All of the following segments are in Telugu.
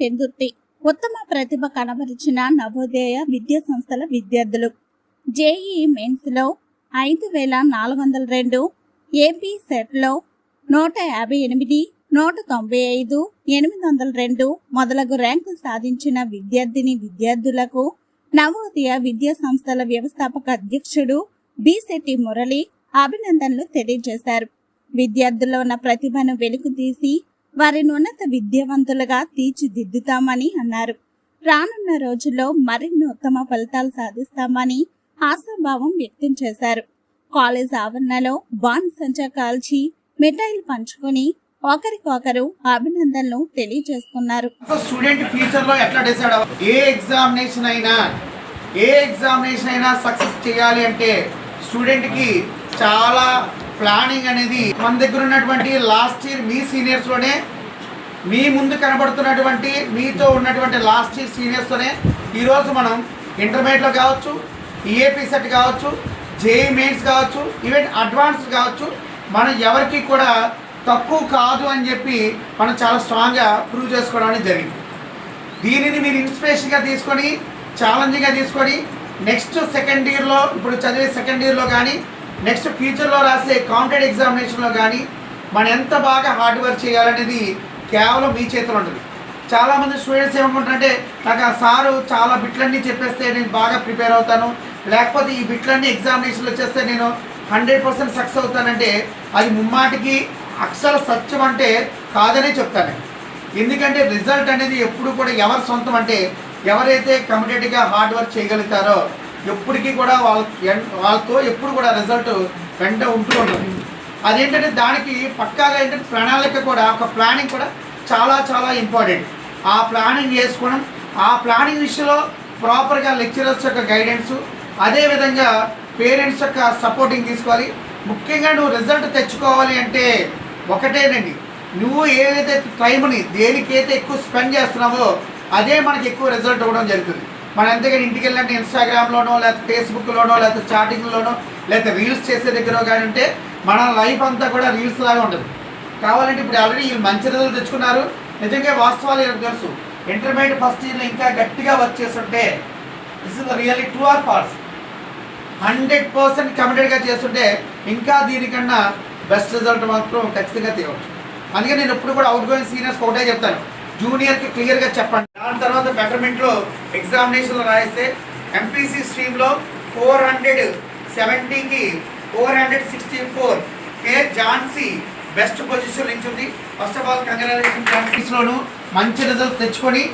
పెందుర్తి ఉత్తమ ప్రతిభ కనబరిచిన నవోదయ విద్యా సంస్థల విద్యార్థులు. జేఈ మెయిన్స్లో ఐదు వేల నాలుగు వందల రెండు ఏపీ సెట్లో నూట యాభై ఎనిమిది నూట తొంభై ఐదు ఎనిమిది వందల రెండు మొదలగు ర్యాంకు సాధించిన విద్యార్థిని విద్యార్థులకు నవోదయ విద్యా సంస్థల వ్యవస్థాపక అధ్యక్షుడు బిశెట్టి మురళి అభినందనలు తెలియజేశారు. విద్యార్థుల్లో ఉన్న ప్రతిభను వెలుగుతీసి వారిని ఉన్నత విద్యావంతులుగా తీర్చిదిద్దుతామని అన్నారు. రానున్న రోజుల్లో మరిన్ని ఉత్తమ ఫలితాలు సాధిస్తామని ఆశాభావం వ్యక్తం చేశారు. కాలేజ్ ఆవరణలో బాణసంచా కాల్చి మిఠాయిలు పంచుకొని ఒకరికొకరు అభినందనలు తెలియజేసుకున్నారు స్టూడెంట్ ఫ్యూచర్లో ఎట్లా డిసైడ్ ఏ ఎగ్జామినేషన్ అయినా ఏ ఎగ్జామినేషన్ అయినా సక్సెస్ చేయాలి అంటే స్టూడెంట్కి చాలా ప్లానింగ్ అనేది మన దగ్గర ఉన్నటువంటి లాస్ట్ ఇయర్ మీ సీనియర్స్లోనే మీ ముందు కనబడుతున్నటువంటి మీతో ఉన్నటువంటి లాస్ట్ ఇయర్ సీనియర్స్ తోనే ఈరోజు మనం ఇంటర్మీడియట్లో కావచ్చు ఈఏపీ సెట్ కావచ్చు జేఈ మెయిన్స్ కావచ్చు ఈవెన్ అడ్వాన్స్ కావచ్చు మనం ఎవరికి కూడా తక్కువ కాదు అని చెప్పి మనం చాలా స్ట్రాంగ్గా ప్రూవ్ చేసుకోవడం అనేది జరిగింది. దీనిని మీరు ఇన్స్పిరేషన్గా తీసుకొని ఛాలెంజింగ్గా తీసుకొని నెక్స్ట్ సెకండ్ ఇయర్లో ఇప్పుడు చదివే సెకండ్ ఇయర్లో కానీ నెక్స్ట్ ఫ్యూచర్లో రాసే కాంటెడ్ ఎగ్జామినేషన్లో కానీ మనం ఎంత బాగా హార్డ్ వర్క్ చేయాలనేది కేవలం మీ చేతిలో ఉంటుంది. చాలామంది స్టూడెంట్స్ ఏమనుకుంటారంటే నాకు ఆ సారు చాలా బిట్లన్నీ చెప్పేస్తే నేను బాగా ప్రిపేర్ అవుతాను. లేకపోతే ఈ బిట్లన్నీ ఎగ్జామినేషన్లు వచ్చేస్తే నేను హండ్రెడ్ పర్సెంట్ సక్సెస్ అవుతానంటే అది ముమ్మాటికి అక్షర సత్యం అంటే కాదనే చెప్తాను ఎందుకంటే రిజల్ట్ అనేది ఎప్పుడు కూడా ఎవరి సొంతం అంటే ఎవరైతే కమిటెడ్గా హార్డ్ వర్క్ చేయగలుగుతారో ఎప్పటికీ కూడా వాళ్ళ వాళ్ళతో ఎప్పుడు కూడా రిజల్ట్ వెంట ఉంటూ ఉంటుంది అదేంటంటే దానికి పక్కాగా ఏంటంటే ప్రణాళిక కూడా ఒక ప్లానింగ్ కూడా చాలా చాలా ఇంపార్టెంట్ ఆ ప్లానింగ్ చేసుకోవడం ఆ ప్లానింగ్ విషయంలో ప్రాపర్గా లెక్చరర్స్ యొక్క గైడెన్స్ అదేవిధంగా పేరెంట్స్ యొక్క సపోర్టింగ్ తీసుకోవాలి. ముఖ్యంగా నువ్వు రిజల్ట్ తెచ్చుకోవాలి అంటే ఒకటేనండి నువ్వు ఏదైతే టైంని దేనికైతే ఎక్కువ స్పెండ్ చేస్తున్నావో అదే మనకి ఎక్కువ రిజల్ట్ ఇవ్వడం జరుగుతుంది. మనం ఎంతగాని ఇంటికి వెళ్ళినట్టు ఇన్స్టాగ్రామ్లోనో లేకపోతే ఫేస్బుక్లోనో లేకపోతే చాటింగ్లోనో లేకపోతే రీల్స్ చేసే దగ్గర కానీ ఉంటే మన లైఫ్ అంతా కూడా రీల్స్ లాగా ఉంటుంది. కావాలంటే ఇప్పుడు ఆల్రెడీ వీళ్ళు మంచి రిజల్ట్ తెచ్చుకున్నారు. నిజంగా వాస్తవాలు వీళ్ళకి తెలుసు. ఇంటర్మీడియట్ ఫస్ట్ ఇయర్లో ఇంకా గట్టిగా వర్క్ చేస్తుంటే this is really true or false hundred percent కమిటెడ్గా చేస్తుంటే ఇంకా దీనికన్నా బెస్ట్ రిజల్ట్ మాత్రం ఖచ్చితంగా తీయవచ్చు అందుకే నేను ఎప్పుడు కూడా అవుట్ గోయింగ్ సీనియర్స్ ఒకటే చెప్తాను. జూనియర్కి క్లియర్గా చెప్పండి. దాని తర్వాత బెటర్మెంట్లో ఎగ్జామినేషన్లో రాయిస్తే ఎంపీసీ స్ట్రీమ్లో four hundred సెవెంటీకి four hundred sixty four. K Jhansi best position నించుంది first of all congratulation ఝాన్సీస్లోను మంచి రిజల్ట్ తెచ్చుకొని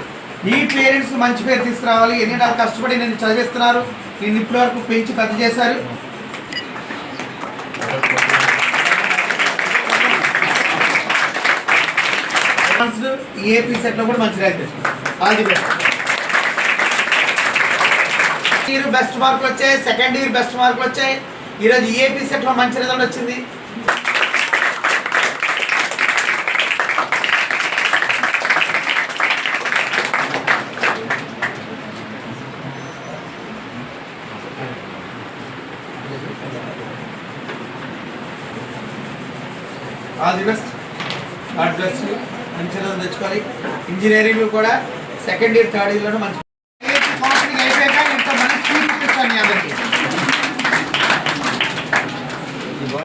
నీ పేరెంట్స్ మంచి పేరు తీసుకురావాలి. ఎన్ని నాకు కష్టపడి నేను చదివిస్తున్నారు? నేను ఇప్పటి వరకు పెంచి పెద్ద చేశారు. ఏపీ సెట్లో కూడా మంచి ర్యాంక్ తెచ్చుకున్నారు. All the best year best మార్కులు వచ్చాయి సెకండ్ ఇయర్ బెస్ట్ మార్కులు వచ్చాయి ఈరోజు ఈఏపీ సెట్లో మంచి రిజల్ట్ వచ్చింది. All the best God bless you మంచి రిజల్ట్ తెచ్చుకోవాలి ఇంజనీరింగ్ కూడా. సెకండ్ ఇయర్ థర్డ్ ఇయర్లోనే మంచి అయిపోయాక ఇంత మంచి స్పీచ్ ఇస్తాను అందరికీ